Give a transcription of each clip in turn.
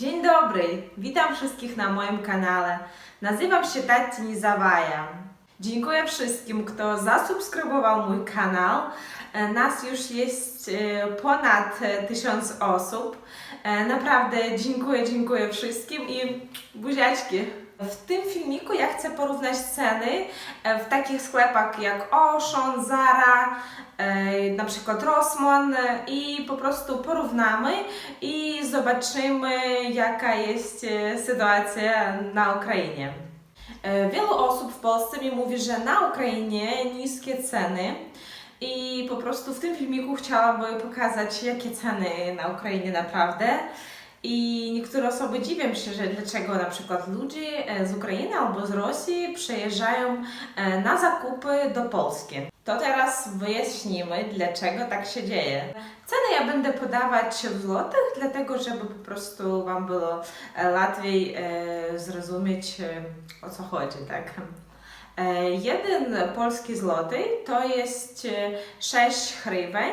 Dzień dobry, witam wszystkich na moim kanale. Nazywam się Tati Nizawaja. Dziękuję wszystkim, kto zasubskrybował mój kanał. E, Nas już jest e, ponad e, tysiąc osób. Naprawdę dziękuję, dziękuję wszystkim i buziaczki. W tym filmiku ja chcę porównać ceny e, w takich sklepach jak Auchan, Zara, e, na przykład Rossmann e, i po prostu porównamy i zobaczymy jaka jest sytuacja na Ukrainie. Wielu osób w Polsce mi mówi, że na Ukrainie niskie ceny i po prostu w tym filmiku chciałabym pokazać jakie ceny na Ukrainie naprawdę. I niektóre osoby dziwią się, że dlaczego na przykład ludzie e, z Ukrainy albo z Rosji przyjeżdżają e, na zakupy do Polski. To teraz wyjaśnimy, dlaczego tak się dzieje. Ceny ja będę podawać w złotych, dlatego żeby po prostu Wam było e, łatwiej zrozumieć o co chodzi, tak? Jeden polski złoty to jest e, 6 hryweń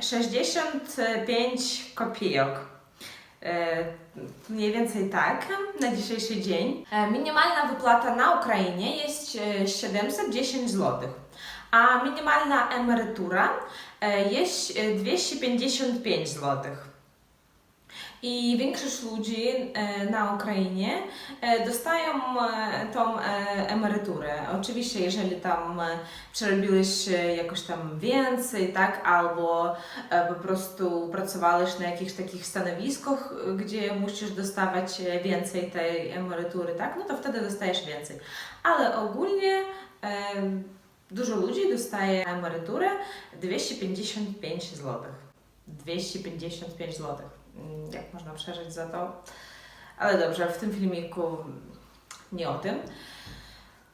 65 kopijok. E, Mniej więcej tak na dzisiejszy dzień. E, Minimalna wypłata na Ukrainie jest e, 710 zł, a minimalna emerytura e, jest e, 255 zł. I większość ludzi e, na Ukrainie e, dostają e, tą emeryturę. Oczywiście, jeżeli tam przerobiłeś jakoś tam więcej, tak, albo po prostu pracowałeś na jakichś takich stanowiskach, gdzie musisz dostawać więcej tej emerytury, tak, no to wtedy dostajesz więcej. Ale ogólnie dużo ludzi dostaje emeryturę 255 zł. 255 zł. Mm, Jak można przeżyć za to? Ale dobrze, w tym filmiku nie o tym.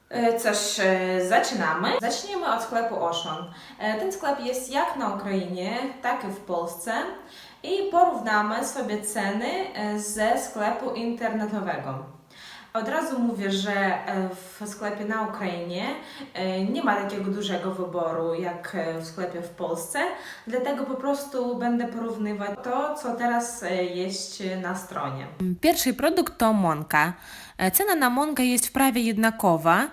E, Coś, e, zaczynamy. Zaczniemy od sklepu Ocean. E, Ten sklep jest jak na Ukrainie, tak i w Polsce i porównamy sobie ceny ze sklepu internetowego. Od razu mówię, że e, w sklepie na Ukrainie e, nie ma takiego dużego wyboru jak e, w sklepie w Polsce, dlatego po prostu będę porównywać to, co teraz jest na stronie. Pierwszy produkt to mąka. Cena na mąkę jest prawie jednakowa.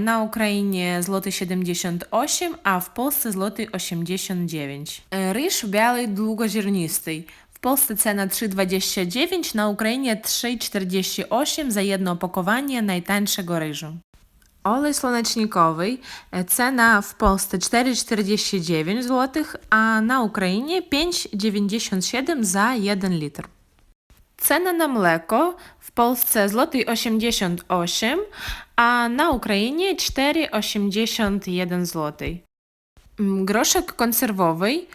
Na Ukrainie złoty 78, a w Polsce złoty 89. E, Ryż biały długoziarnisty. W Polsce cena 3,29, na Ukrainie 3,48 za jedno opakowanie najtańszego ryżu. Olej słonecznikowy, e, cena w Polsce 4,49 zł, a na Ukrainie 5,97 za 1 litr. Cena na mleko w Polsce złoty 88, a na Ukrainie 4,81 zł. Groszek konserwowy,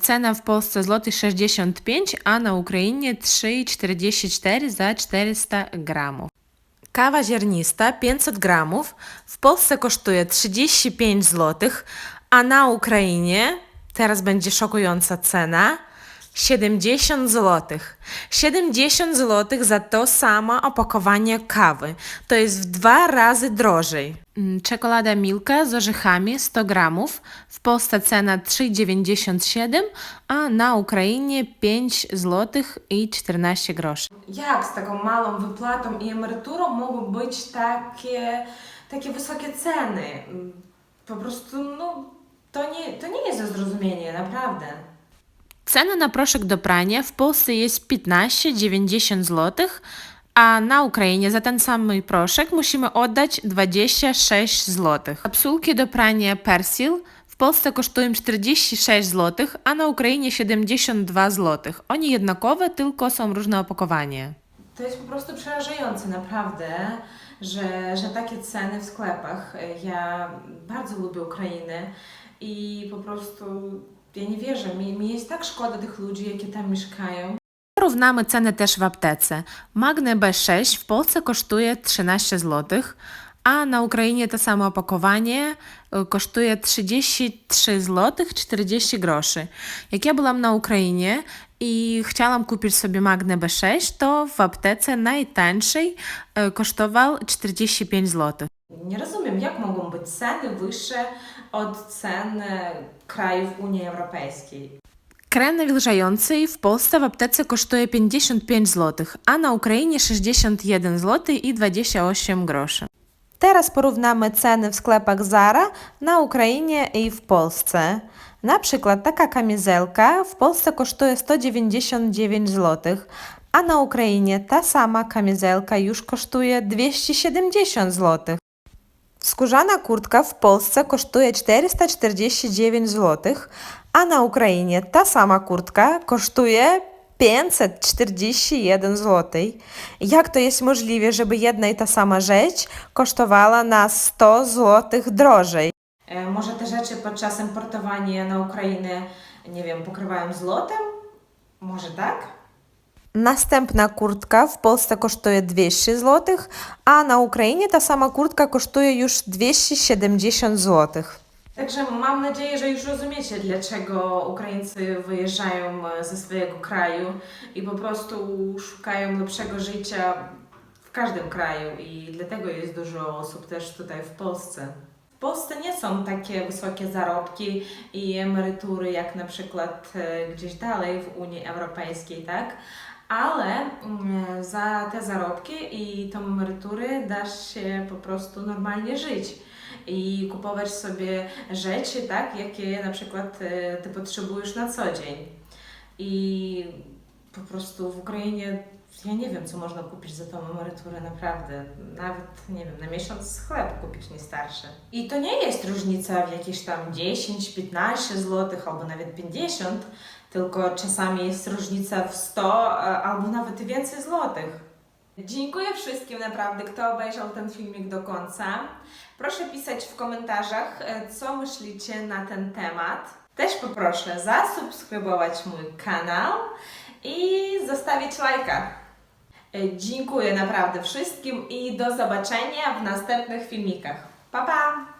cena w Polsce złoty 65, a na Ukrainie 3,44 za 400 gramów. Kawa ziarnista 500 gramów w Polsce kosztuje 35 zł, a na Ukrainie, teraz będzie szokująca cena, 70 zł. 70 zł za to samo opakowanie kawy. To jest w dwa razy drożej. Mm, Czekolada Milka z orzechami 100 gramów. W Polsce cena 3,97, a na Ukrainie 5 zł i 14 groszy. Jak z taką małą wypłatą i emeryturą mogą być takie, takie wysokie ceny? Po prostu, no, to nie, to nie jest do zrozumienia, naprawdę. Cena na proszek do prania w Polsce jest 15,90 zł, a na Ukrainie za ten sam proszek musimy oddać 26 zł. Kapsułki do prania Persil w Polsce kosztują 46 zł, a na Ukrainie 72 zł. Oni jednakowe, tylko są różne opakowanie. To jest po prostu przerażające, naprawdę, że, że takie ceny w sklepach. Ja bardzo lubię Ukrainę i po prostu ja nie wierzę. Mi, mi jest tak szkoda tych ludzi, jakie tam mieszkają. Porównamy ceny też w aptece. Magne B6 w Polsce kosztuje 13 zł, a na Ukrainie to samo opakowanie y, kosztuje 33 zł 40 groszy. Jak ja byłam na Ukrainie i chciałam kupić sobie Magne B6, to w aptece najtańszej y, kosztował 45 zł. Nie rozumiem, jak mogą być ceny wyższe od cen e, krajów Unii Europejskiej. Krem nawilżający w Polsce w aptece kosztuje 55 zł, a na Ukrainie 61 zł i 28 groszy. Teraz porównamy ceny w sklepach Zara na Ukrainie i w Polsce. Na przykład taka kamizelka w Polsce kosztuje 199 zł, a na Ukrainie ta sama kamizelka już kosztuje 270 zł. Skórzana kurtka w Polsce kosztuje 449 zł, a na Ukrainie ta sama kurtka kosztuje 541 zł. Jak to jest możliwe, żeby jedna i ta sama rzecz kosztowała na 100 zł drożej? E, Może te rzeczy podczas importowania na Ukrainę, nie wiem, pokrywają złotem? Może tak? Następna kurtka w Polsce kosztuje 200 zł, a na Ukrainie ta sama kurtka kosztuje już 270 zł. Także mam nadzieję, że już rozumiecie, dlaczego Ukraińcy wyjeżdżają e, ze swojego kraju i po prostu szukają lepszego życia w każdym kraju i dlatego jest dużo osób też tutaj w Polsce. W Polsce nie są takie wysokie zarobki i emerytury jak na przykład e, gdzieś dalej w Unii Europejskiej, tak? Ale mm, za te zarobki i tą emeryturę dasz się po prostu normalnie żyć i kupować sobie rzeczy, tak, jakie na przykład e, ty potrzebujesz na co dzień. I po prostu w Ukrainie ja nie wiem, co można kupić za tą emeryturę, naprawdę. Nawet, nie wiem, na miesiąc chleb kupić nie starszy. I to nie jest różnica w jakieś tam 10, 15 zł albo nawet 50, tylko czasami jest różnica w 100 a- albo nawet więcej złotych. Dziękuję wszystkim naprawdę, kto obejrzał ten filmik do końca. Proszę pisać w komentarzach, e, co myślicie na ten temat. Też poproszę zasubskrybować mój kanał i zostawić lajka. E, Dziękuję naprawdę wszystkim i do zobaczenia w następnych filmikach. Pa pa!